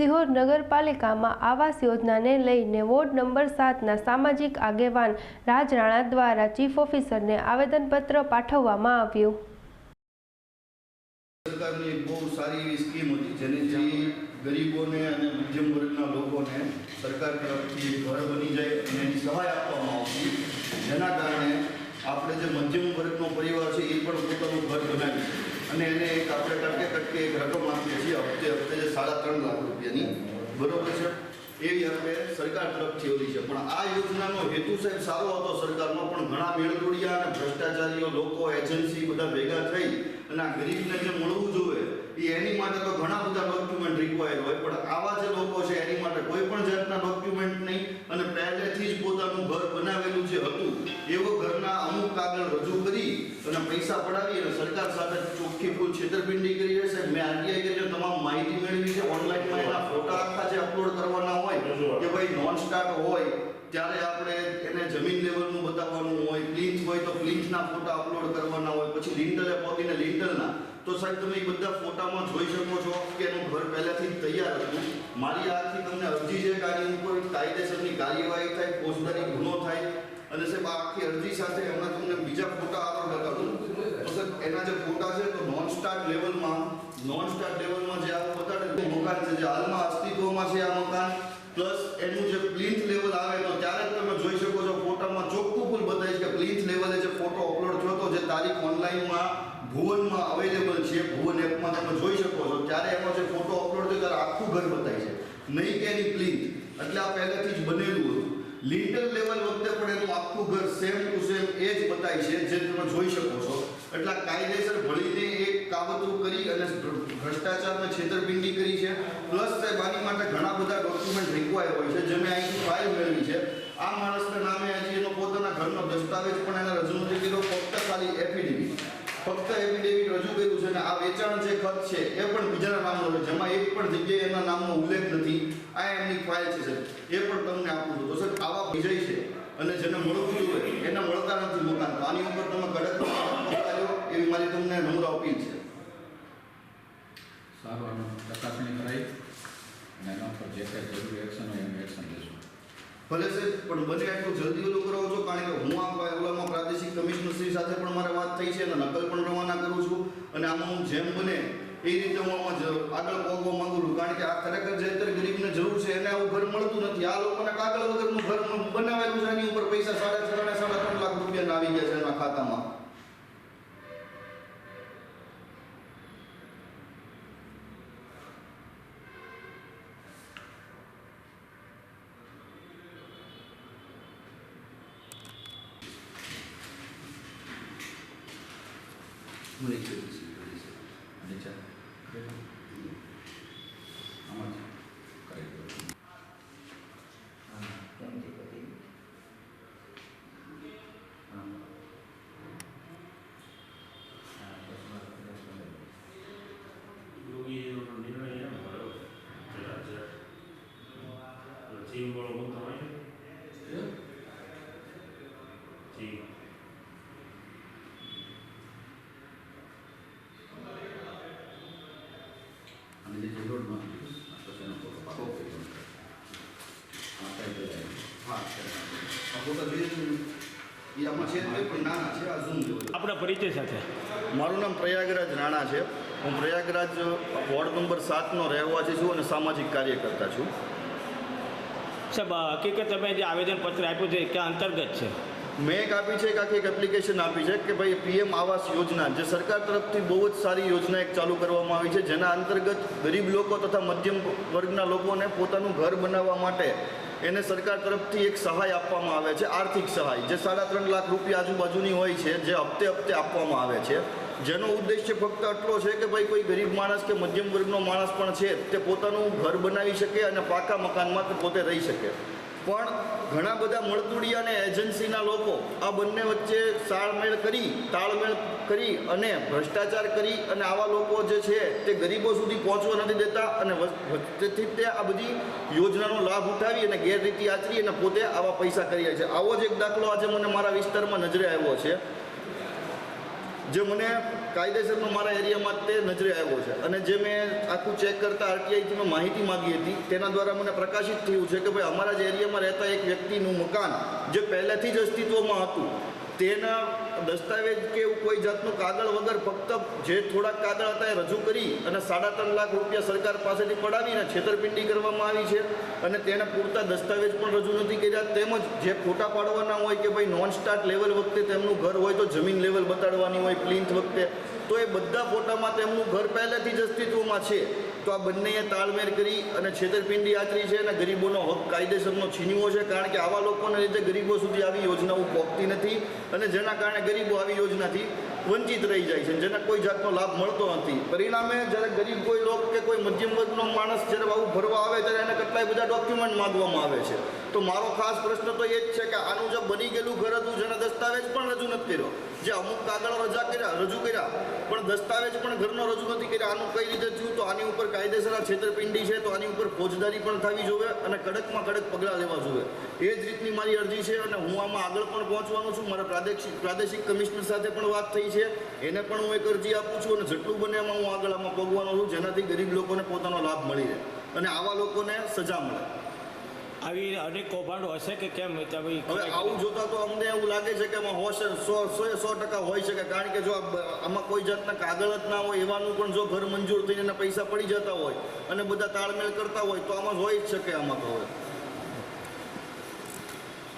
સિહોર નગરપાલિકામાં આવાસ યોજનાને લઈને વોર્ડ નંબર સાતના સામાજિક આગેવાન રાજ રાણા દ્વારા ચીફ ઓફિસરને આવેદનપત્ર પાઠવવામાં આવ્યું. સરકારની બહુ સારી એવી સ્કીમ હતી જેનેથી ગરીબોને અને મધ્યમ વર્ગના લોકોને સરકાર તરફથી ઘર બની જાય અને એની સહાય આપવામાં આવતી. જેના કારણે આપણે જે મધ્યમ વર્ગનો પરિવાર છે, એ પણ પોતાનું ઘર બનાવી શકે. અને એને એક આપણે ટકે ટકે એક રકમ આપીએ છીએ હપ્તે હપ્તે જે સાડા ત્રણ લાખ રૂપિયાની, બરોબર છે? એવી આપણે સરકાર તરફથી ઓલી છે. પણ આ યોજનાનો હેતુ સાહેબ સારો હતો સરકારનો, પણ ઘણા મેળદોડિયા અને ભ્રષ્ટાચારીઓ, લોકો, એજન્સી બધા ભેગા થઈ અને આ ગરીબને જે મળવું જોઈએ, એ એની માટે તો ઘણા બધા રિક્વાયર હોય પણ આવા જે લોકો છે, એની માટે કોઈ પણ જાતના ડોક્યુમેન્ટ નહીં અને પહેલેથી જ પોતાનું ઘર બનાવેલું જે હતું, એવો ઘરના અમુક કાગળ રજૂ કરી અને પૈસા પડાવી અને સરકાર સાથે ચોખ્ખી ફૂલ છેતરપિંડી કરી છે. મેં આરટીઆઈ કરીને તમામ માહિતી મેળવી છે. ઓનલાઈનમાં એના ફોટા આખા જે અપલોડ કરવાના હોય, કે ભાઈ નોન સ્ટાર્ટ હોય, ત્યારે આપણે એને જમીન લેવલનું બતાવવાનું હોય હોય ફોટા અપલોડ કરવાના હોય, પછી લિન્ટલે પોતીને લિન્ટલના તો સાહેબ, તમે એ બધા ફોટામાં જોઈ શકો છો કે એનું ઘર પહેલાથી તૈયાર હતું. મારી આથી તમને અરજી છે કાર્ય ઉપર કાયદેસરની કાર્યવાહી થાય, ફોજદારી ગુનો થાય, અને સાહેબ, આખી અરજી સાથે એમના તમને બીજા ફોટા આગળ બતાવું તો સાહેબ, એના જે ફોટા છે તો નોન સ્ટાર્ટ લેવલમાં નોન સ્ટાર્ટ લેવલમાં જે આ બતાડે મકાન છે, જે હાલમાં અસ્તિત્વમાં છે આ મકાન. પ્લસ એનું જે પ્લિન્થ લેવલ આવે તો ત્યારે તમે જોઈ શકો છો ફોટામાં ચોખ્ખું પણ બતાવીશ કે પ્લિન્થ લેવલે જે ફોટો અપલોડ થયો હતો જે તારીખ ઓનલાઈનમાં ભુવનમાં અવેલેબલ છે, ભુવન એપમાં તમે જોઈ શકો છો. ત્યારે એનો જે ફોટો અપલોડ થયો ત્યારે આખું ઘર બતાવી છે. નહીં કે એની પ્લિન્થ એટલે આ પહેલેથી જ બનેલું હતું. લિન્ટર લેવલ વખતે પણ એનું આખું ઘર સેમ ટુ સેમ એ જ બતાય છે, જે તમે જોઈ શકો છો. એટલે કાયદેસર ભળીને એક કાવતરું કરી અને ભ્રષ્ટાચારમાં છેતરપિંડી કરી છે. પ્લસ સાહેબ, આની માટે ઘણા બધા ડોક્યુમેન્ટ રિક્વાયર હોય છે, જે મેં અહીંથી ફાઇલ મેળવી છે. આ માણસના નામે હજી એનો પોતાના ઘરનો દસ્તાવેજ પણ એના રજૂ નથી કર્યો ખાલી એફિડેવિટ. ફક્ત એફિડેવિટ રજૂ કર્યું છે અને આ વેચાણ જે ખત છે એ પણ બીજાના નામનો છે. જેમાં એક પણ જગ્યાએ એના નામનો ઉલ્લેખ નથી. આ એમની ફાઇલ છે સર. એ પણ તમને આપું છું. તો સર આવા વિજય છે અને જેને મળવું જોઈએ એને મળતા નથી મકાન. તો આની ઉપર તમે કડક એવી મારી તમને નમ્ર અપીલ છે. સારું આનું ચકાસણી કરાવી અને એના પર જે કંઈ જરૂરી એક્શન હોય એનું એક્શન લેશું ભલે સર પણ બને એટલું જલ્દી ઓલું કરાવો છો કારણ કે હું આ ઓલામાં પ્રાદેશિક કમિશનર શ્રી સાથે પણ મારે વાત થઈ છે અને નકલ પણ રવાના કરું છું. અને આમાં હું જેમ બને એ રીતે હું આમાં આગળ પહોંચવા માંગુ છું. કારણ કે આ ખરેખર જે અત્યારે ગરીબને જરૂર છે, એને આવું ઘર મળતું નથી. આ લોકોને કાગળ વગરનું ઘર બનાવેલું છે, એની ઉપર પૈસા સાડા ત્રણ સાડા ત્રણ લાખ રૂપિયાના આવી ગયા છે એના ખાતામાં. 22. આપણા પરિચય સાથે. મારું નામ પ્રયાગરાજ રાણા છે. હું પ્રયાગરાજ વોર્ડ નંબર સાતનો રહેવાસી છું અને સામાજિક કાર્યકર્તા છું. સાહેબ હકીકત તમે જે આવેદનપત્ર આપ્યું છે ક્યાં અંતર્ગત છે? મેં એક આપી છે, એક આખી એક એપ્લિકેશન આપી છે કે ભાઈ પીએમ આવાસ યોજના, જે સરકાર તરફથી બહુ જ સારી યોજના એક ચાલુ કરવામાં આવી છે, જેના અંતર્ગત ગરીબ લોકો તથા મધ્યમ વર્ગના લોકોને પોતાનું ઘર બનાવવા માટે એને સરકાર તરફથી એક સહાય આપવામાં આવે છે, આર્થિક સહાય, જે સાડા ત્રણ લાખ રૂપિયા આજુબાજુની હોય છે, જે હપ્તે હપ્તે આપવામાં આવે છે. જેનો ઉદ્દેશ્ય ફક્ત આટલો છે કે ભાઈ કોઈ ગરીબ માણસ કે મધ્યમ વર્ગનો માણસ પણ છે તે પોતાનું ઘર બનાવી શકે અને પાકા મકાનમાં પોતે રહી શકે. પણ ઘણા બધા મળતુડિયા અને એજન્સીના લોકો આ બંને વચ્ચે તાળમેળ કરી તાળમેળ કરી અને ભ્રષ્ટાચાર કરી અને આવા લોકો જે છે તે ગરીબો સુધી પહોંચવા નથી દેતા અને તેથી તે આ બધી યોજનાનો લાભ ઉઠાવી અને ગેરરીતિ આચરી અને પોતે આવા પૈસા કરી રહ્યા છે. આવો જ એક દાખલો આજે મને મારા વિસ્તારમાં નજરે આવ્યો છે. જે મને કાયદેસરનો મારા એરિયામાં તે નજરે આવ્યો છે. અને જે મેં આખું ચેક કરતા આરટીઆઈથી મેં માહિતી માંગી હતી, તેના દ્વારા મને પ્રકાશિત થયું છે કે ભાઈ અમારા જે એરિયામાં રહેતા એક વ્યક્તિનું મકાન જે પહેલેથી જ અસ્તિત્વમાં હતું તેના દસ્તાવેજ કે એવું કોઈ જાતનું કાગળ વગર ફક્ત જે થોડાક કાગળ હતા એ રજૂ કરી અને સાડા ત્રણ લાખ રૂપિયા સરકાર પાસેથી પડાવીને છેતરપિંડી કરવામાં આવી છે અને તેને પૂરતા દસ્તાવેજ પણ રજૂ નથી કર્યા. તેમજ જે ફોટા પાડવાના હોય કે ભાઈ નોન સ્ટાર્ટ લેવલ વખતે તેમનું ઘર હોય તો જમીન લેવલ બતાડવાની હોય, પ્લિન્થ વખતે, તો એ બધા ફોટામાં તેમનું ઘર પહેલેથી જ અસ્તિત્વમાં છે. તો આ બંનેએ તાલમેલ કરી અને છેતરપિંડી આચરી છે અને ગરીબોનો હક કાયદેસરનો છીનવ્યો છે કારણ કે આવા લોકોને લીધે ગરીબો સુધી આવી યોજનાઓ પહોંચતી નથી અને જેના કારણે ગરીબો આવી યોજનાથી વંચિત રહી જાય છે જેને કોઈ જાતનો લાભ મળતો નથી. પરિણામે જ્યારે ગરીબ કોઈ લોક કે કોઈ મધ્યમ વર્ગનો માણસ જ્યારે આવું ભરવા આવે ત્યારે એને કેટલાય બધા ડોક્યુમેન્ટ માગવામાં આવે છે. તો મારો ખાસ પ્રશ્ન તો એ જ છે કે આનું જે બની ગયેલું ઘર હતું જેના દસ્તાવેજ પણ રજૂ નથી કર્યો. જે અમુક કાગળો રજા કર્યા, રજૂ કર્યા, પણ દસ્તાવેજ પણ ઘરનો રજૂ નથી કર્યા. આનું કઈ રીતે થયું તો આની ઉપર કાયદેસર છેતરપિંડી છે, તો આની ઉપર ફોજદારી પણ થવી જોઈએ અને કડકમાં કડક પગલાં લેવા જોઈએ એ જ રીતની મારી અરજી છે અને હું આમાં આગળ પણ પહોંચવાનો છું. મારા પ્રાદેશિક પ્રાદેશિક કમિશનર સાથે પણ વાત થઈ છે. એને પણ હું એક અરજી આપું છું અને જેટલું બને એમાં હું આગળ આમાં પગવાનો છું, જેનાથી ગરીબ લોકોને પોતાનો લાભ મળી રહે અને આવા લોકોને સજા મળે. આવી અનેક કૌભાંડો હશે કે કેમ? હવે આવું જોતા તો અમને એવું લાગે છે કે આમાં હોશે સો સો સો ટકા હોઈ શકે. કારણ કે જો આમાં કોઈ જાતના કાગળ જ ના હોય એવાનું પણ જો ઘર મંજૂર થઈને પૈસા પડી જતા હોય અને બધા તાળમેળ કરતા હોય તો આમાં હોઈ જ શકે આમાં તો હવે.